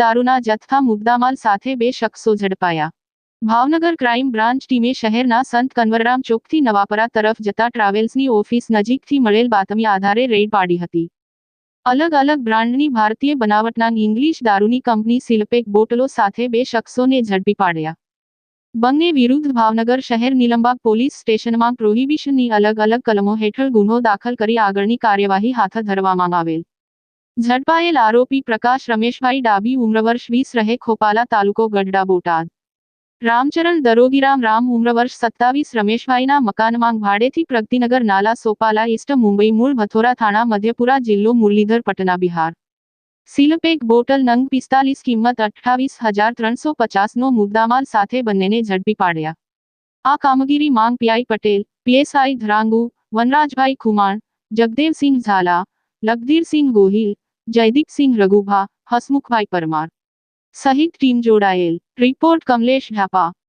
દારૂના જથ્થા મુદ્દામાલ સાથે બે શખ્સો ઝડપાયા. ભાવનગર ક્રાઇમ બ્રાન્ચ ટીમે શહેરના સંત કન્વરરામ ચોકથી નવાપરા તરફ જતા ટ્રાવેલ્સની ઓફિસ નજીકથી મળેલ બાતમી આધારે રેડ પાડી હતી. અલગ અલગ બ્રાન્ડની ભારતીય બનાવટના ઇંગ્લિશ દારૂની કંપની સિલપેક બોટલો સાથે બે શખ્સોને ઝડપી પાડ્યા. બંને વિરુદ્ધ ભાવનગર શહેર નિલંબાગ પોલીસ સ્ટેશનમાં પ્રોહિબિશનની અલગ અલગ કલમો હેઠળ ગુનો દાખલ કરી આગળની કાર્યવાહી હાથ ધરવામાં આવેલ. ઝડપાયેલ આરોપી પ્રકાશ રમેશભાઈ ડાબી ઉમ્ર વર્ષ વીસ રહે ખોપાલા તાલુકો ગઢડા બોટાદ રામચરણ દરોગીરામ રામ ઉમ્ર વર્ષ સત્તાવીસ રમેશભાઈના મકાનમાં ભાડેથી પ્રગતિનગર નાલા સોપાલા ઈસ્ટ મુંબઈ મૂળ ભથોરા થાણા મધ્યપુરા જિલ્લો મુરલીધર પટના બિહાર સિલપેક બોટલ નંગ પિસ્તાલીસ કિંમત અઠ્ઠાવીસ હજાર ત્રણસો પચાસનો મુદ્દામાલ સાથે બંનેને ઝડપી પાડ્યા આ કામગીરી માંગ પીઆઈ પટેલ પીએસઆઈ ધરાંગુ વનરાજભાઈ ખુમાણ જગદેવસિંહ ઝાલા લખધીરસિંહ ગોહિલ जयदीप सिंह रघुभा हसमुखभाई परमार सहित टीम जोड़ायल। रिपोर्ट कमलेश ढापा।